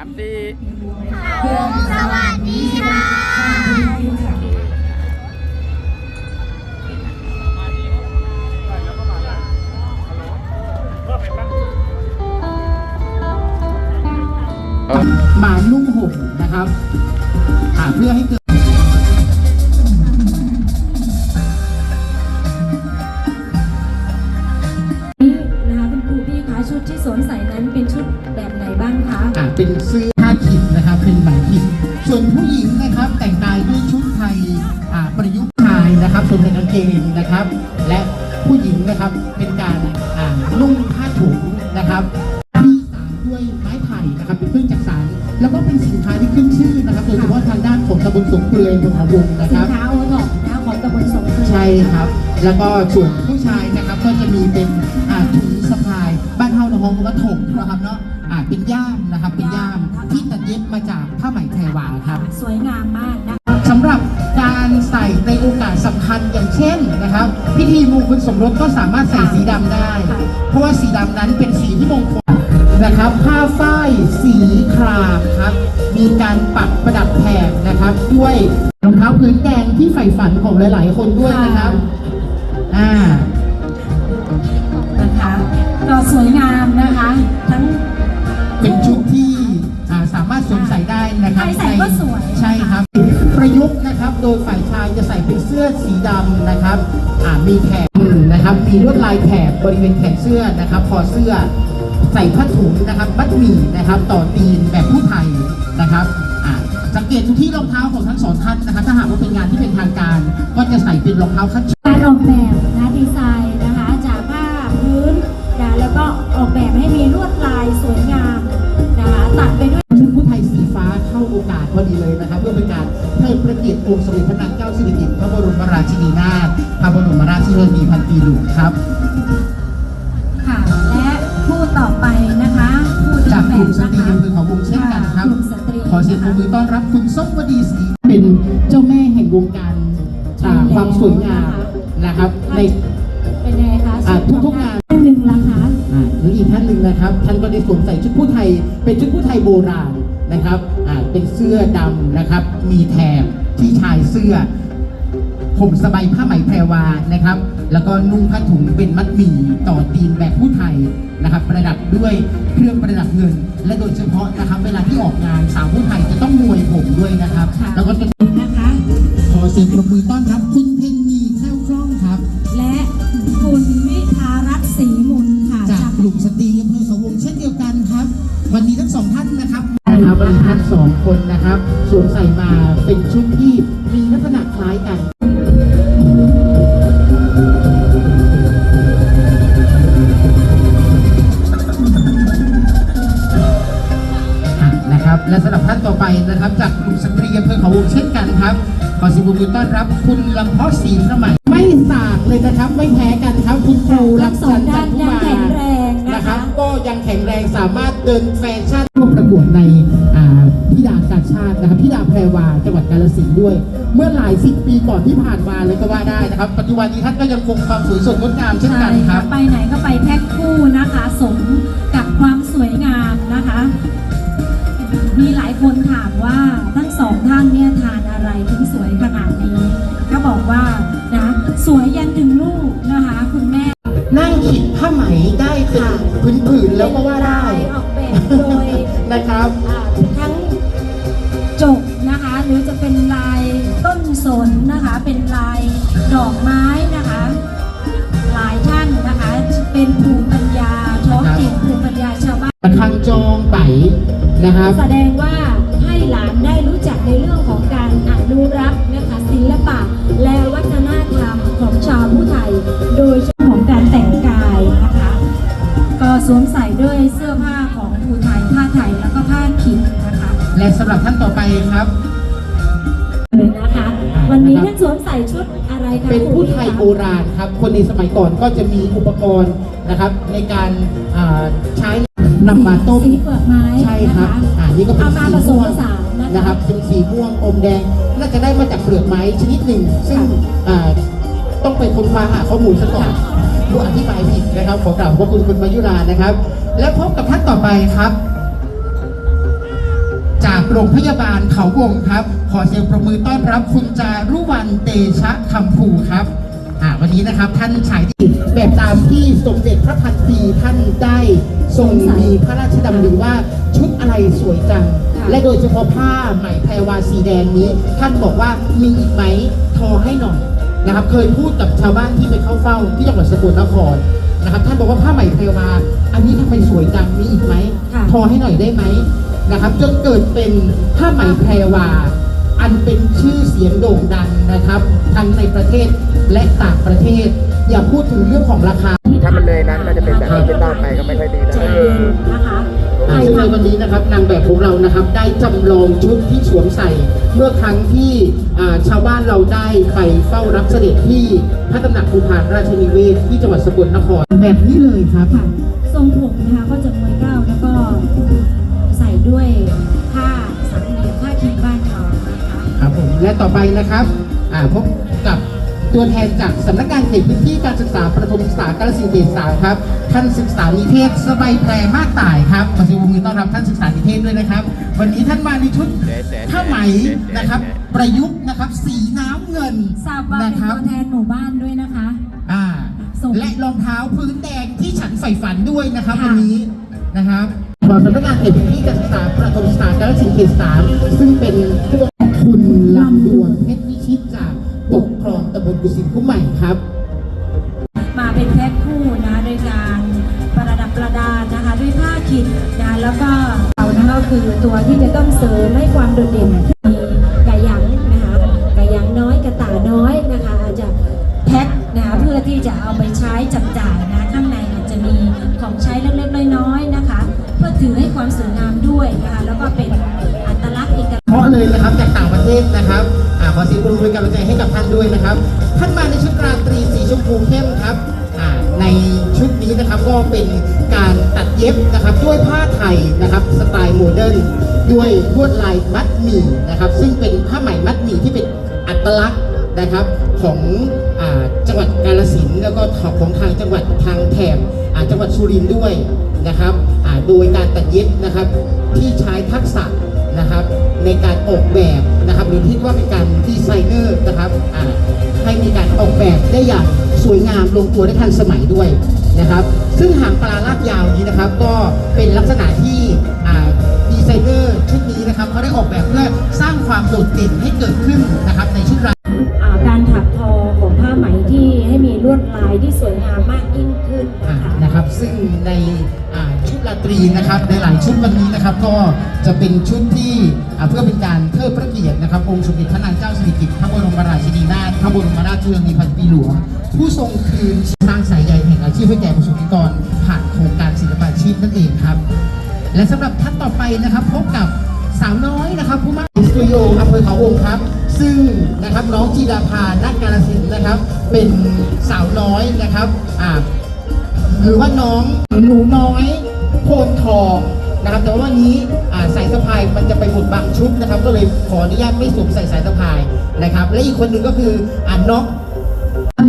ามสี่สวัสดี นะครับ เป็นการอ่านุ่งผ้าถุงนะครับที่สารด้วยไม้ไผ่นะครับเป็นเครื่องจักสานแล้วก็เป็นสินค้าที่ขึ้นชื่อนะครับโดยเฉพาะทางด้านของตำบลสงเปลือยบนเขาวงนะสิคนรับค้าโอท็อปนะคะของตำบลสงขลาใช่ครับ แล้วก็ส่วนผู้ชายนะครับก็จะมีเป็นอ่าถุงสะพาย บ้านเฮาในห้องว่าถงนะครับเนาะอ่าเป็นย่ามนะครับเป็นย่ามที่ตัดเย็บมาจากผ้าไหมแพรวาครับ สวยงามมากนะคะสำหรับการใส่ในโอกาสส พิธีมงคลสมรสก็สามารถใส่สีดำได้ เพราะว่าสีดำนั้นเป็นสีที่มงคลนะครับ ผ้าฝ้ายสีครามครับ มีการปักประดับแถบนะครับ ด้วยรองเท้าพื้นแดงที่ใฝ่ฝันของหลาย ๆ คนด้วยนะครับอ่า นะคะก็สวยงามนะคะ ทั้ง เป็นชุดที่อ่าสามารถสวมใส่ได้นะครับใครใส่ก็สวย ใช่ครับ เสื้อสีดำนะครับมีแถบนะครับมีลวดลายแถบบริเวณแขนเสื้อนะครับคอเสื้อใส่ผ้าถุงนะครับบัดหมี่นะครับ ต่อตีนแบบผู้ไทยนะครับสังเกตดูที่รองเท้าของทั้งสองท่านนะครับ ถ้าหากว่าเป็นงานที่เป็นทางการ ก็จะใส่เป็นรองเท้าขั้นการออกแบบ กาสพอดีเลยนะครับ เพื่อเป็นการเทิดพระเกียรติองค์สมเด็จพระนางเจ้าสิริกิติ์พระบรมราชินีนาถพระบรมราชินีพันปีหลวงครับค่ะและผู้ต่อไปนะคะผู้เดิจากนแบกลุ่บมสนะตรีคะอำเภอเขาวงเช่นกันครับ กลุ่มสตรีขอเสียงปรบมือต้อนรับคุณส้มวดีศรีเป็นเจ้าแม่แห่งวงการอ่าความสวยงามนะครับ ใน เป็นไงคะอ่าทุกๆงานท่าน หนึ่งละคะ อ่าแล้วอีกท่านหนึ่งนะครับ ท่านก็ได้สวมใส่ชุดผู้ไทย เป็นชุดผู้ไทยโบราณ นะครับอ่าเป็นเสื้อดำนะครับ มีแถบที่ชายเสื้อ ผมสบายผ้าไหมแพรวานะครับ แล้วก็นุ่งผ้าถุงเป็นมัดหมี่ต่อตีนแบบผู้ไทยนะครับ ประดับด้วยเครื่องประดับเงิน และโดยเฉพาะนะครับ เวลาที่ออกงานสาวผู้ไทยจะต้องมวยผมด้วยนะครับค่ะแล้วก็จะนะคะขอเสียงปรบมือต้อนรับคุณเพ็ญมีแค้วคล่องครับ และคุณวิทารัตน์ศรีมุนค่ะ จากกลุ่มสตรีอำเภอเขาวงเช่นเดียวกันครับ วันนี้ทั้งสองท่านนะครับ สวมใส่มาเป็นชุดที่มีลักษณะคล้ายกันอะนะครับและสำหรับท่านต่อไปนะครับจากกลุ่มสตรีอำเภอเขาวงเช่นกันครับ ขอเสิบุญต้อนรับคุณลำเพาะศรีสมัยไม่สากเลยนะครับไม่แพ้กันครับคุณครูรัทั้กงสสัองนต์จัด้านนทุยังมาแข็งแรงนะนะครัคะบก็ยังแข็งแรงสามารถเดินแฟชั่นร่วมประกวดในอ่า พิดาการชาตินะครับพิดาแพรวาจังหวัดกาฬสินธุ์ด้วย เมื่อหลายสิบปีก่อนที่ผ่านมาเลยก็ว่าได้นะครับ ปัจจุบันนี้ท่านก็ยังคงความสวยสดงดงามเช่นใช่กันคค่ะรับ ไปไหนก็ไปแพ็คคู่นะคะ สมกับความสวยงามนะคะ มีหลายคนถามว่าทั้งสองท่านเนี่ยทานอะไรถึงสวยขนาดนี้ ก็บอกว่านะสวยยันถึงลูกนะคะ คุณแม่นั่งขีดผ้าไหมได้เป็นผืนๆแล้วก็ว่าได้ ออกแบบโดยนะครับ อ่าทั้ง เป็นลายต้นสนนะคะ เป็นลายดอกไม้นะคะ หลายท่านนะคะ เป็นภูมิปัญญาท้องถิ่นภูมิปัญญาชาวบ้านระฆังจองไปนะครับแสดงว่าให้หลานได้รู้จักในเรื่องของการอนุรักษ์นะคะศิลปะและวัฒนธรรมของชาวผู้ไทย โดยเฉพาะของการแต่งกายนะคะ ก็สวมใส่ด้วยเสื้อผ้าของผู้ไทยผ้าไทยแล้วก็ผ้าขิดนะคะ และสำหรับท่านต่อไปครับเลยนะคะ วันนี้ท่านสวมใส่ชุดอะไรคะเป็นผู้ไทยคุณโบราณครับ คนในสมัยก่อนก็จะมีอุปกรณ์นะครับในการอ่าใช้นำมาต้มสีเปลือกไม้ใช่ครับนะะอ่านี่ก็เป็นเอามาสีผสมม่วผงสานนะคะนะครับเป็นสีม่วงอมแดงน่าจะได้มาจากเปลือกไม้ชนิดหนึ่งซึ่งอ่าต้องไปค้นคว้าหาข้อมูลซะก่อนผู้อธิบายผิดนะครับขอกราบขอบคุณคุณมายุรานะครับ และพบกับท่านต่อไปครับ โรงพยาบาลเขาวงครับ ขอเสียงประมือต้อนรับคุณจารุวรรณเตชะคำภูครับอ่าวันนี้นะครับท่านชายที่แบบตามที่สมเด็จพระพันปีท่านได้ทรงมีพระราชดำริว่าชุดอะไรสวยจังค่ะและโดยเฉพาะผ้าไหมแพรวาสีแดงนี้ ท่านบอกว่ามีอีกไหมทอให้หน่อยนะครับ เคยพูดกับชาวบ้านที่ไปเข้าเฝ้าที่จังหวัดสกลนครนะครับ ท่านบอกว่าผ้าไหมแพรวาอันนี้ทำไมสวยจังมีอีกไหมค่ะทอให้หน่อยได้ไหม นะครับจนเกิดเป็นผ้าไหมแพรวา อันเป็นชื่อเสียงโด่งดังนะครับทั้งในประเทศและต่างประเทศ อย่าพูดถึงเรื่องของราคา ถ้ามันเลยนั้นก็จะเป็นแบบดิจิตอลไปก็ไม่ค่อยดีนะใจเย็นนะคะใครซึ่งในทำวันนี้นะครับนางแบบของเรานะครับได้จำลองชุดที่สวมใส่ เมื่อครั้งที่อ่าชาวบ้านเราได้ไปเฝ้ารับเสด็จที่พระตำหนักภูพานราชนิเวศน์ที่จังหวัดสกลนครแบบนี้เลยครับค่ะทรงผมนะคะก็จะ ด้วยผ้าสามเหลี่ยมผ้าคีบ้านเขานะคะครับผมและต่อไปนะครับอ่าพบกับตัวแทนจากสำนักงานเขตพื้นที่การศึกษาประถมศึกษากาฬสินธุ์เขตสามครับท่านศึกษานิเทศสบายแพรมากต่ายครับขอเสียงปรบมือต้อนรับท่านศึกษานิเทศด้วยนะครับ วันนี้ท่านมาในชุดผ้าไหมนะครับประยุกต์นะครับสีน้ำเงินทราบว่าเป็นนะครับตัวแทนหมู่บ้านด้วยนะคะ อ่า ส่ง และรองเท้าพื้นแดงที่ฉันใฝ่ฝันด้วยนะครับค่ะ วันนี้นะครับ ของสำนักงานเขตพื้นที่การศึกษาประถมศึกษากาฬสินธุ์เขตสามซึ่งเป็นผู้คุณลำดวนเพชรวิชิตจากปกครองตำบลกุสินผู้ใหม่ครับ มาเป็นแพ็คคู่นะโดยการประดับประดานะคะ ด้วยผ้าขิดนะแล้วก็เรานะก็คือตัวที่จะต้องเสริมให้ความโดดเด่น ความสวยงามด้วยนะคะแล้วก็เป็นอัตลักษณ์เอกลักษณ์เพราะเลยนะครับจากต่างประเทศนะครับอ่าขอเสียงปรบมือกำลังใจให้กับท่านด้วยนะครับ ท่านมาในชุดราตรีสีชมพูเข้มครับอ่าในชุดนี้นะครับก็เป็นการตัดเย็บนะครับด้วยผ้าไทยนะครับสไตล์โมเดิร์นด้วยลวดลายมัดหมี่นะครับซึ่งเป็นผ้าไหมมัดหมี่ที่เป็นอัตลักษณ์นะครับของอาจังหวัดกาฬสินธุ์แล้วก็ของทางจังหวัดทางแถบ จังหวัดสุรินทร์ด้วยนะครับโดยการตัดเย็บนะครับที่ใช้ทักษะนะครับในการออกแบบนะครับหรือที่ว่าเป็นการดีไซเนอร์นะครับให้มีการออกแบบได้อย่างสวยงามลงตัวได้ทันสมัยด้วยนะครับ ซึ่งหางปลาลากยาวนี้นะครับก็เป็นลักษณะที่ดีไซเนอร์ชุดนี้นะครับเขาได้ออกแบบเพื่อสร้างความโดดเด่นให้เกิดขึ้นนะครับในชุดรา วดลายที่สวยงามมากยิ่งขึ้นอ่านะคะ นะครับซึ่งในอ่าชุดราตรีนะครับในหลายชุดวันนี้นะครับก็จะเป็นชุดที่อ่าเพื่อเป็นการเทิดพระเกียรตินะครับองค์สมเด็จพระนางเจ้าสิริกิติ์พระบรมราชินีนาถพระบรมราชชนนีพันปีหลวง ผู้ทรงคืนสร้างสายใยแห่งอาชีพให้แก่ประสบนิกรผ่านโครงการศิลปาชีพนั่นเองครับ และสำหรับท่านต่อไปนะครับพบกับสาวน้อยนะครับผู้มาสตูดิโออำเภอเขาวงครับ ซึ่งนะครับน้องจีดาภานักการศิลป์นะครับ เป็นสาวน้อยนะครับอ่าหรือว่าน้องหนูน้อยโพนทองนะครับแต่ว่าวันนี้อ่าสายสะพายมันจะไปหมดบางชุดนะครับ ก็เลยขออนุญาตไม่สวมใส่สายสะพายนะครับ และอีกคนหนึ่งก็คืออ่าน้อง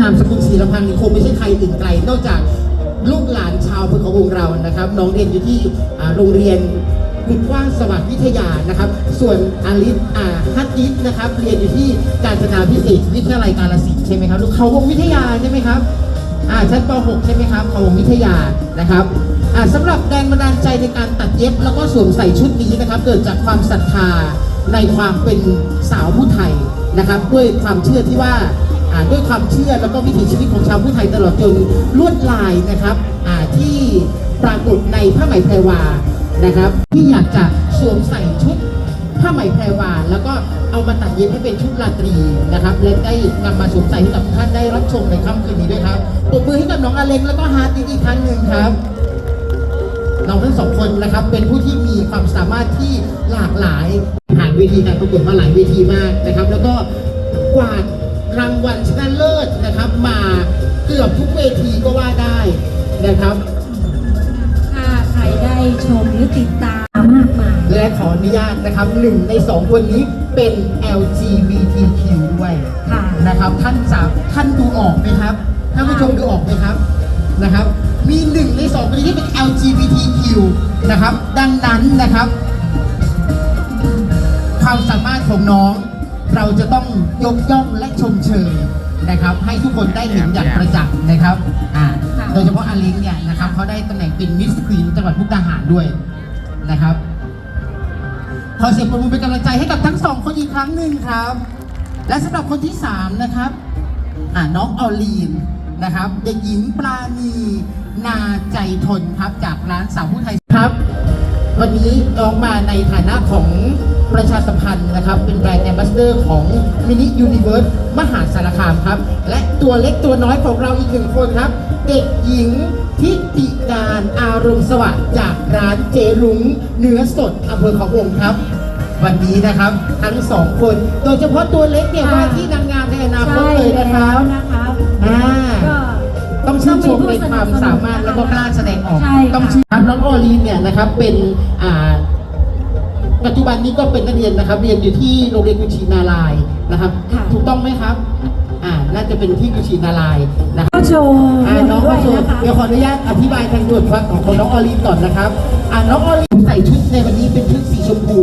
นามสกุลศิลพันธ์คงไม่ใช่ใครอื่นไกลนอกจากลูกหลานชาวอำเภอเขาวงเรานะครับ น้องเรียนอยู่ที่โรงเรียน กุฎกว้างสวัสดิ์วิทยานะครับ ส่วนอาลิสอาฮัตยิสนะครับเรียนอยู่ที่การจนาพิเศษวิทยาลัยกาลสินธุ์ใช่ไหมครับลูกเขาวงวิทยาใช่ไหมครับอ่าชั้นป .6 ใช่ไหมครับเขาวงวิทยานะครับอ่าสำหรับแรงบันดาลใจในการตัดเย็บแล้วก็สวมใส่ชุดนี้นะครับ เกิดจากความศรัทธาในความเป็นสาวผู้ไทยนะครับ ด้วยความเชื่อที่ว่าอ่าด้วยความเชื่อแล้วก็วิถีชีวิตของชาวผู้ไทยตลอดจนลวดลายนะครับอ่าที่ปรากฏในผ้าไหมแพรวา นะครับ ที่อยากจะสวมใส่ชุดผ้าไหมแพรวาแล้วก็เอามาตัดเย็บให้เป็นชุดราตรีนะครับและได้นำมาสวมใส่ให้กับท่านได้รับชมในค่ำคืนนี้ด้วยครับปรบมือให้กับน้องอาเล็กแล้วก็ฮาร์ดอีกครั้งหนึ่งครับน้องทั้งสองคนนะครับเป็นผู้ที่มีความสามารถที่หลากหลายผ่านเวทีการประกวดมาหลายเวทีมากนะครับ แล้วก็กวาดรางวัลชนะเลิศนะครับ มาเกือบทุกเวทีก็ว่าได้นะครับ นุญาตนะครับหนึ่งในสองคนนี้เป็น LGBTQ ด้วยค่ะนะครับท่านสามท่านดูออกไหมครับท่านผู้ชมดูออกไหมครับนะครับ มีหนึ่งในสองคนนี้ที่เป็น LGBTQ นะครับ ดังนั้นนะครับ ความสามารถของน้องเราจะต้องยกย่องและชมเชยนะครับ ให้ทุกคนได้เห็นอย่างประจักษ์นะครับอ่าโดยเฉพาะอาลิงเนี่ยนะครับเขาได้ตำแหน่งเป็นมิสควีนจังหวัดมุกดาหารด้วยนะครับ ขอเสียงปรบมือเป็นกำลังใจให้กับทั้งสองคนอีกครั้งหนึ่งครับ และสำหรับคนที่สามนะครับอ่าน้องออลีนนะครับเด็กหญิงปราณีนาใจทนครับจากร้านสาวผู้ไทยครับ วันนี้น้องมาในฐานะของประชาสัมพันธ์นะครับ เป็นแบรนด์แอมบาสเดอร์ของมินิยูนิเวิร์สมหาสารคามครับ และตัวเล็กตัวน้อยของเราอีกหนึ่งคนครับ เด็กหญิงทิต รอารมณ์สวัสดิ์จากร้านเจรุ้งเนื้อสดอำเภอเขาวงครับ วันนี้นะครับทั้งสองคน โดยเฉพาะตัวเล็กเนี่ยค่ะว่าที่นางงามในอนาคตใช่เลยนะคแล้รัวบนะคะอ่าก็ต้องชื่นชมในความสามารถแล้วก็กล้าแสดงออกใช่ค่ะต้องชื่นครับน้องออลีนเนี่ยนะครับเป็นอ่าปัจจุบันนี้ก็เป็นนักเรียนนะครับ เรียนอยู่ที่โรงเรียนกุชินารายณ์นะครับค่ะถูกต้องไหมครับ อ่าน่าจะเป็นที่กุชินารายณ์นะครับก็โชว์อ่าน้องด้วก็ยโชว์นะคะเดี๋ยวขออนุญาตอธิบายทางด่วนครับของน้องออลีนก่อนนะครับอ่าน้องออลีนใส่ชุดในวันนี้เป็นชุดสีชมพู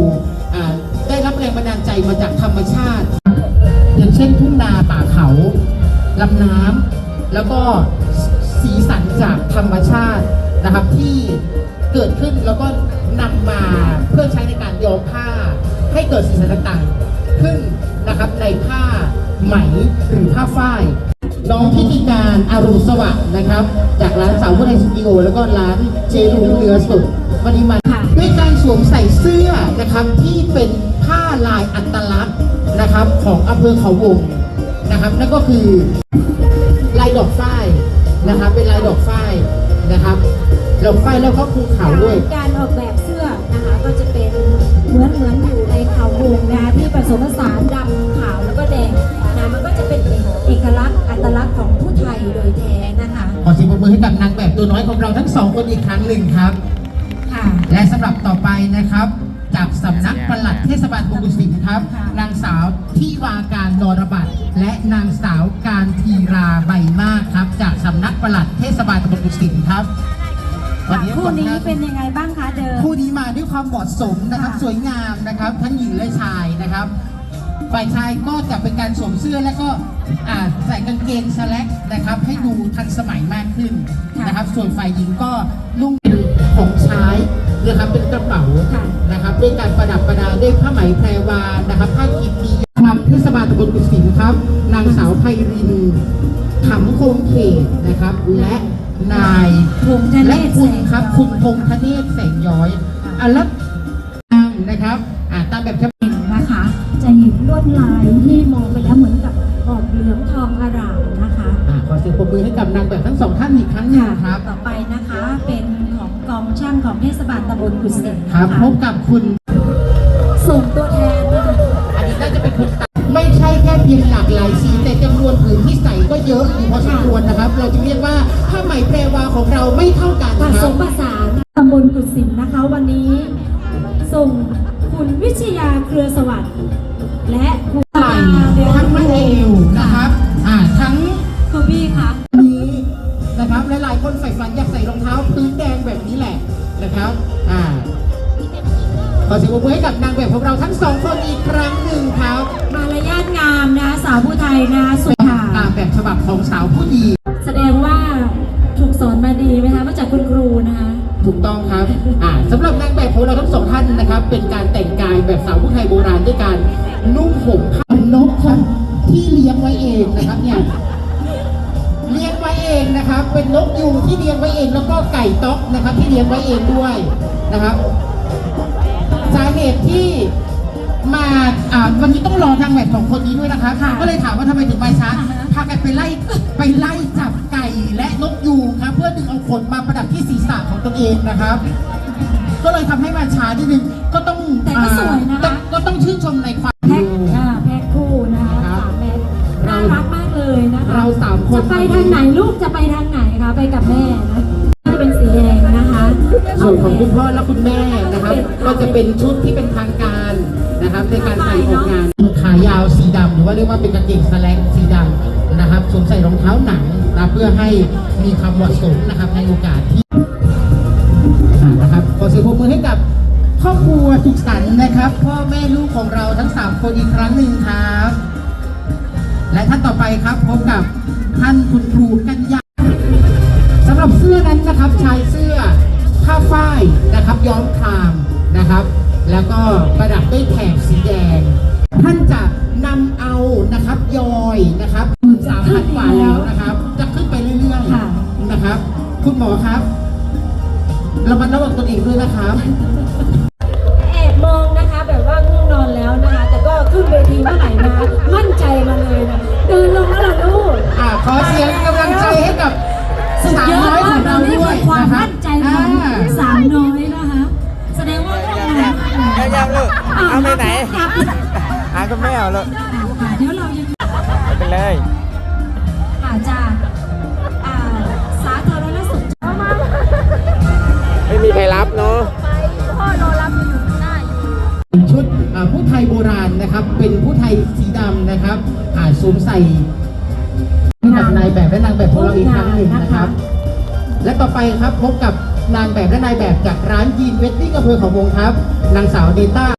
อ่าได้รับแรงบันดาลใจมาจากธรรมชาติ อย่างเช่นทุ่งนาป่าเขาลำน้ำแล้วก็สีสันจากธรรมชาตินะครับที่เกิดขึ้นแล้วก็นำมาเพื่อใช้ในการย้อมผ้า ให้เกิดสีสันต่างๆขึ้น นะครับในผ้าไหมหรือผ้าฝ้ายน้องพิธีการอารมณ์สวัสดิ์นะครับ จากร้านสาวผู้ไทยสตูดิโอแล้วก็ร้านเจลุงเรือสดวันนี้มาค่ะด้วยการสวมใส่เสื้อนะครับที่เป็นผ้าลายอัตลักษณ์นะครับของอำเภอเขาวงนะครับนั่นก็คือลายดอกฝ้ายนะครับ เป็นลายดอกฝ้ายนะครับดอกฝ้ายแล้วก็ภูเขาด้วยการออกแบบเสื้อนะคะก็จะเป็นเหมือนเหมือน อยู่ในเขาวงนะคะที่ผสมผสานดำขาวแล้วก็แดงนะมันก็จะเป็นเอกลักษณ์อัตลักษณ์ของผู้ไทยโดยแท้นะคะขอเสียงปรบมือให้กับนางแบบตัวน้อยของเราทั้งสองคนอีกครั้งหนึ่งครับ ค่ะ และสำหรับต่อไปนะครับ จากสำนักปลัดเทศบาลบุรีสิงห์ครับ ค่ะ นางสาวที่วาการนรบัตรและนางสาวการทีราใบมากครับ จากสำนักปลัดเทศบาลตำบลบุรีสิงห์ครับ คู่นี้เป็นยังไงบ้างคะเดิมคู่นี้มาด้วยความเหมาะสมนะครับค่ะสวยงามนะครับ ทั้งหญิงและชายนะครับฝ่ายชายก็จะเป็นการสวมเสื้อแล้วก็อ่าใส่กางเกงสแลกนะครับ ให้ดูทันสมัยมากขึ้นนะครับ ส่วนฝ่ายหญิงก็นุ่งเป็นของใช้นะครับเป็นกระเป๋าค่ะนะครับ ด้วยการประดับประดาด้วยผ้าไหมแพรวานะครับผ้ากีตีความเทศบาลตำบลกุศินครับ นางสาวไพรินขำโคงเขตนะครับ และ นายพงษ์ธเนศและคุณแสงครับ คุณพงษ์ธเนศแสงย้อยอะแล้วนะครับอ่าตามแบบฉบับนะคะ จะเห็นลวดลายที่มองไปแล้วเหมือนกับออกเหลืองทองอร่ามนะคะ อ่าขอเสียงปรบมือให้กับนางแบบทั้งสองท่านอีกครั้งหนึงครับ ต่อไปนะคะเป็นของกองช่างของเทศบาลตำบลกุศินครับนะะพบกับคุณ ส่งตัวแทนนะคะอันนี้น่าจะเป็นคนตัด ไม่ใช่แค่เพียงหลากหลายสีแต่จำนวนผืนที่ใส่ก็เยอะอยู่พอสมควรนะครับ เราจึงเรียกว่าผ้าไหมแพรวาของเราไม่เท่ากันผนะคสรับ มผสานตำบลกุศินนะคะวันนี้ ส่งคุณวิชยาเครือสวัสดิ์และคุณไหล่ทั้งมะเอวนะครับ อ่าทั้งคุณพี่คะนี้นะครับหลายๆคนใฝ่ฝันอยากใส่รองเท้าพื้นแดงแบบนี้แหละนะครับ อ่า ขอเสียงปรบมือให้กับนางแบบของเราทั้งสองคนอีกครั้ง สาวผู้ไทยนะสุดค่ะตามแบบฉบับของสาวผู้ดี แสดงว่าถูกสอนมาดีไหมคะมาจากคุณครูนะคะถูกต้องครับอ่าสำหรับนางแบบของเราทั้งสองท่านนะครับ เป็นการแต่งกายแบบสาวผู้ไทยโบราณด้วยการนุ่งห่มผ้านกครับที่เลี้ยงไว้เองนะครับเนี่ยเลี้ยงไว้เองนะครับ เป็นนกยูงที่เลี้ยงไว้เองแล้วก็ไก่ต๊อกนะครับ ที่เลี้ยงไว้เองด้วยนะครับ วันนี้ต้องรอทางแบบของคนนี้ด้วยนะคะ ค่ะ ก็เลยถามว่าทำไมถึงมาช้า พากันไปไล่ไปไล่จับไก่และนกยูงครับเพื่อดึงเอาขนมาประดับที่ศีรษะของตนเองนะครับ ก็เลยทำให้มาช้านิดนึงก็ต้องแต่ก็สวยนะคะ อ่าก็ต้องชื่นชมในความ แพ็คอ่าแพ็คคู่นะคะครับสามแพ็คเราน่ารักมากเลยนะคะเราสามคน จะไปทางไหนลูกจะไปทางไหนคะ ไปกับแม่นะ ส่วนของคุณพ่อและคุณแม่นะครับ ก็จะเป็นชุดที่เป็นทางการนะครับในการใส่ออกงานขายาวสีดำหรือว่าเรียกว่าเป็นกางเกงสแลกสีดำนะครับสวมใส่รองเท้าหนังนะเพื่อให้มีความเหมาะสมนะครับในโอกาสที่นะครับขอเสียงปรบมือให้กับครอบครัวสุขสันต์นะครับ พ่อแม่ลูกของเราทั้งคนอีกครั้งหนึ่งครับ และท่านต่อไปครับพบกับท่านคุณครูกัญญาสำหรับเสื้อนั้นนะครับชายเสื้อ ผ้าฝ้ายนะครับย้อมครามนะครับ แล้วก็ประดับด้วยแถบสีแดง ท่านจะนำเอานะครับยอยนะครับสามพันกว่าแล้วนะครับ จะขึ้นไปเรื่อยๆนะครับ คุณหมอครับระมัดระวังตัวเองด้วยนะครับ เอาไปไหนกลับอ่านก็ไม่เอาเลยค่ะเดี๋ยวเรายังไปเลยอาจจะอ่าสาธารณสุขไม่มีใครรับเนาะชุดอ่าผู้ไทยโบราณนะครับ เป็นผู้ไทยสีดำนะครับอ่าสวมใส่ให้กับนายแบบและนางแบบของเราอีกครั้งหนึ่งนะครับ และต่อไปครับพบกับนางแบบและนายแบบจากร้านยีนเวดดิ้งอำเภอเขาวงครับ นางสาวเดต้า